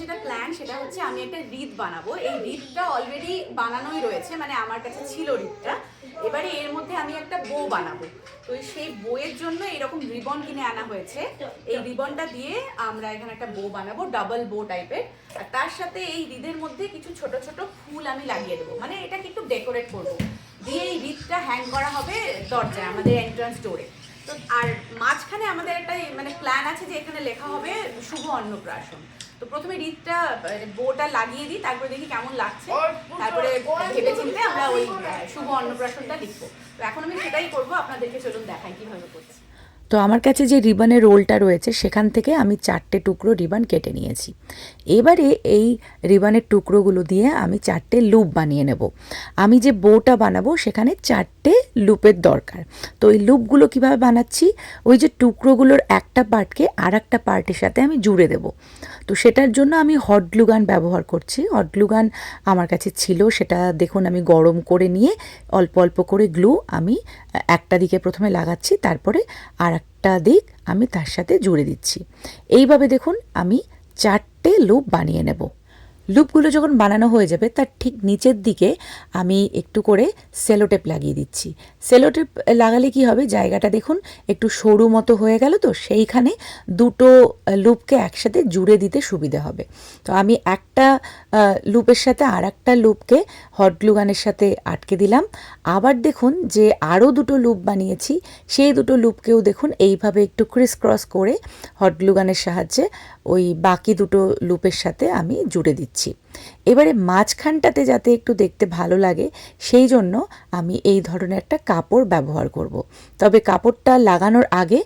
যেটা প্ল্যান সেটা হচ্ছে আমি একটা রিদ বানাবো। এই রিদটা অলরেডি বানানোই রয়েছে মানে আমার কাছে ছিল রিদটা এবারে এর মধ্যে আমি একটা বো বানাবো। তো সেই বইয়ের জন্য এরকম রিবন কিনে আনা হয়েছে। এই রিবনটা দিয়ে আমরা এখানে একটা বো বানাবো ডাবল বো টাইপের আর তার সাথে এই রিদের মধ্যে কিছু ছোট ছোট ফুল আমি লাগিয়ে দেবো। মানে এটাকে একটু ডেকোরেট করব। দিয়ে এই রিদটা হ্যাং করা হবে দরজায়, আমাদের এন্ট্রান্স ডোরে তো আর মাঝখানে আমাদের একটা মানে প্ল্যান আছে যে এখানে লেখা হবে শুভ অন্নপ্রাশন। তো প্রথমে রিতটা মানে বোটা লাগিয়ে দিই তারপরে দেখি কেমন লাগছে। তারপরে ভেবে চিনতে আমরা ওই শুভ অন্নপ্রাশনটা লিখব। তো এখন আমি সেটাই করব আপনাদেরকে চলুন দেখাই কীভাবে করছি। তো আমার কাছে যে রিবনের রোলটা রয়েছে, সেখান থেকে আমি চারটে টুকরো রিবন কেটে নিয়েছি। এবারে এই রিবনের টুকরোগুলো দিয়ে আমি চারটে লুপ বানিয়ে নেব। আমি যে বউটা বানাবো, সেখানে চারটে লুপের দরকার। তো এই লুপগুলো কীভাবে বানাচ্ছি? ওই যে টুকরোগুলোর একটা পার্টকে আর একটা পার্টের সাথে আমি জুড়ে দেব। তো সেটার জন্য আমি হট গ্লু ব্যবহার করছি। হট গ্লু আমার কাছে ছিল, সেটা দেখুন আমি গরম করে নিয়ে অল্প অল্প করে গ্লু আমি একটা দিকে প্রথমে লাগাচ্ছি, তারপরে আর একটা দিক আমি তার সাথে জুড়ে দিচ্ছি। এইভাবে দেখুন আমি চারটে লুপ বানিয়ে নেব। লুপগুলো যখন বানানো হয়ে যাবে, তার ঠিক নিচের দিকে আমি একটু করে সেলোটেপ লাগিয়ে দিচ্ছি। সেলোটেপ লাগালে কি হবে? জায়গাটা দেখুন, একটু সরু মতো হয়ে গেল তো, সেইখানে দুটো লুপকে একসাথে জুড়ে দিতে সুবিধা হবে। তো আমি একটা লুপের সাথে আর একটা লুপকে হট গ্লুগানের সাথে আটকে দিলাম। আবার দেখুন যে আরও দুটো লুপ বানিয়েছি, সেই দুটো লুপকেও দেখুন, এইভাবে একটু ক্রিস ক্রস করে হট গ্লুগানের সাহায্যে ওই বাকি দুটো লুপের সাথে আমি জুড়ে দিচ্ছি এবারে মাঝখানটাতে যাতে একটু দেখতে ভালো লাগে, সেই জন্য আমি এই ধরনের একটা কাপড় ব্যবহার করব। তবে কাপড়টা লাগানোর আগে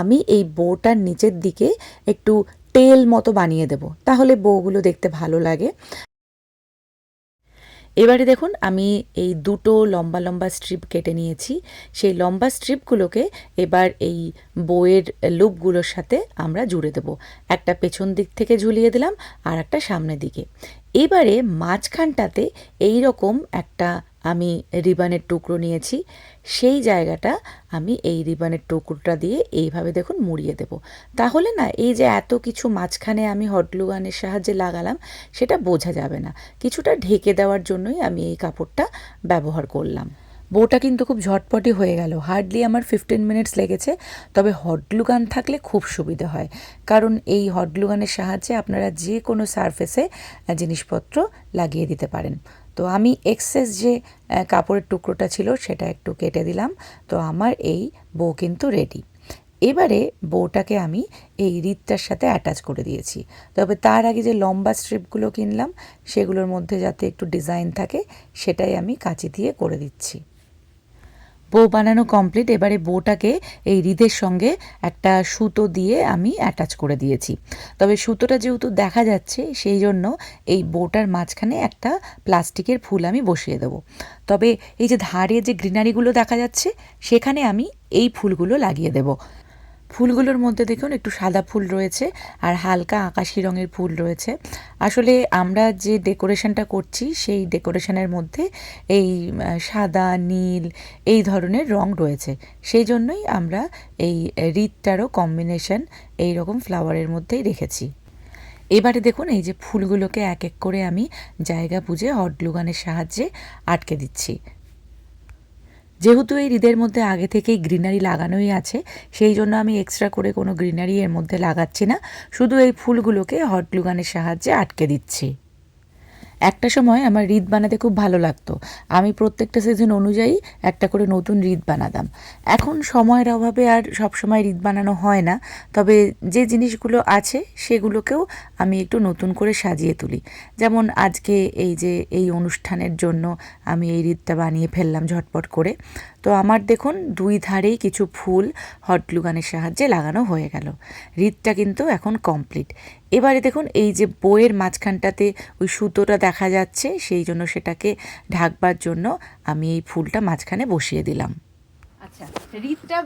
আমি এই বোটার নিচের দিকে একটু তেল মতো বানিয়ে দেব, তাহলে বউগুলো দেখতে ভালো লাগে এবারে দেখুন, আমি এই দুটো লম্বা লম্বা স্ট্রিপ কেটে নিয়েছি। সেই লম্বা স্ট্রিপগুলোকে এবার এই বইয়ের লুপগুলোর সাথে আমরা জুড়ে দেব। একটা পেছন দিক থেকে ঝুলিয়ে দিলাম, আর একটা সামনের দিকে। এবারে মাঝখানটাতে এই রকম একটা আমি রিবানের টুকরো নিয়েছি, সেই জায়গাটা আমি এই রিবানের টুকরোটা দিয়ে এইভাবে দেখুন মুড়িয়ে দেব। তাহলে না, এই যে এত কিছু মাঝখানে আমি হটলুগানের সাহায্যে লাগালাম, সেটা বোঝা যাবে না। কিছুটা ঢেকে দেওয়ার জন্যই আমি এই কাপড়টা ব্যবহার করলাম। বউটা কিন্তু খুব ঝটপটি হয়ে গেল। হার্ডলি আমার ফিফটিন মিনিটস লেগেছে, তবে হটগ্লুগান থাকলে খুব সুবিধা হয়। কারণ এই হটগ্লুগানের সাহায্যে আপনারা যে কোনো সারফেসে জিনিসপত্র লাগিয়ে দিতে পারেন। তো আমি এক্সেস যে কাপড়ের টুকরোটা ছিল সেটা একটু কেটে দিলাম। তো আমার এই বউ কিন্তু রেডি এবারে বউটাকে আমি এই রিতটার সাথে অ্যাটাচ করে দিয়েছি। তবে তার আগে যে লম্বা স্ট্রিপগুলো কিনলাম, সেগুলোর মধ্যে যাতে একটু ডিজাইন থাকে, সেটাই আমি কাঁচি দিয়ে করে দিচ্ছি। বো বানানো কমপ্লিট এবারে বোটাকে এই রিদের সঙ্গে একটা সুতো দিয়ে আমি অ্যাটাচ করে দিয়েছি। তবে সুতোটা যেহেতু দেখা যাচ্ছে, সেই জন্য এই বোটার মাঝখানে একটা প্লাস্টিকের ফুল আমি বসিয়ে দেবো। তবে এই যে ধারে যে গ্রিনারিগুলো দেখা যাচ্ছে, সেখানে আমি এই ফুলগুলো লাগিয়ে দেবো। ফুলগুলোর মধ্যে দেখুন একটু সাদা ফুল রয়েছে আর হালকা আকাশি রঙের ফুল রয়েছে। আসলে আমরা যে ডেকোরেশনটা করছি, সেই ডেকোরেশনের মধ্যে এই সাদা, নীল এই ধরনের রং রয়েছে। সেই জন্যই আমরা এই রিতটারও কম্বিনেশন এই রকম ফ্লাওয়ারের মধ্যেই রেখেছি। এবারে দেখুন এই যে ফুলগুলোকে এক এক করে আমি জায়গা বুঝে হট গ্লুগানের সাহায্যে আটকে দিচ্ছি। যেহেতু এই হৃদের মধ্যে আগে থেকেই গ্রিনারি লাগানোই আছে, সেই জন্য আমি এক্সট্রা করে কোনো গ্রিনারি এর মধ্যে লাগাচ্ছি না। শুধু এই ফুলগুলোকে হট গ্লুগানের সাহায্যে আটকে দিচ্ছি। একটা সময় আমার রিদ বানাতে খুব ভালো লাগতো। আমি প্রত্যেকটা সিজন অনুযায়ী একটা করে নতুন রিদ বানাতাম। এখন সময়ের অভাবে আর সব সময় রিদ বানানো হয় না, তবে যে জিনিসগুলো আছে সেগুলোকেও আমি একটু নতুন করে সাজিয়ে তুলি। যেমন আজকে এই যে এই অনুষ্ঠানের জন্য আমি এই রিদটা বানিয়ে ফেললাম ঝটপট করে। তো আমার দেখুন দুই ধারেই কিছু ফুল হট গ্লুগানের সাহায্যে লাগানো হয়ে গেল। রিদটা কিন্তু এখন কমপ্লিট এবারে দেখুন এই যে বইয়ের মাঝখানটাতে ওই সুতোটা দেখা যাচ্ছে, সেই জন্য সেটাকে ঢাকবার জন্য আমি এই ফুলটা মাঝখানে বসিয়ে দিলাম। আচ্ছা রিদটা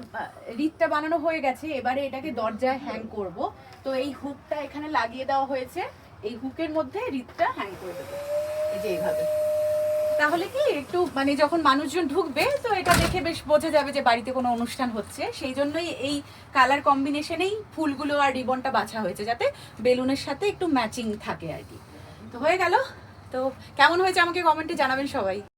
রিদটা বানানো হয়ে গেছে, এবারে এটাকে দরজায় হ্যাং করব। তো এই হুকটা এখানে লাগিয়ে দেওয়া হয়েছে, এই হুকের মধ্যে রিদটা হ্যাং করে দেবো। এই যে এইভাবে। তাহলে কি একটু মানে যখন মানুষজন ঢুকবে, তো এটা দেখে বেশ বোঝা যাবে যে বাড়িতে কোনো অনুষ্ঠান হচ্ছে। সেই জন্যই এই কালার কম্বিনেশনেই ফুলগুলো আর রিবনটা বাছা হয়েছে, যাতে বেলুনের সাথে একটু ম্যাচিং থাকে আর কি। তো হয়ে গেল। তো কেমন হয়েছে আমাকে কমেন্টে জানাবেন সবাই।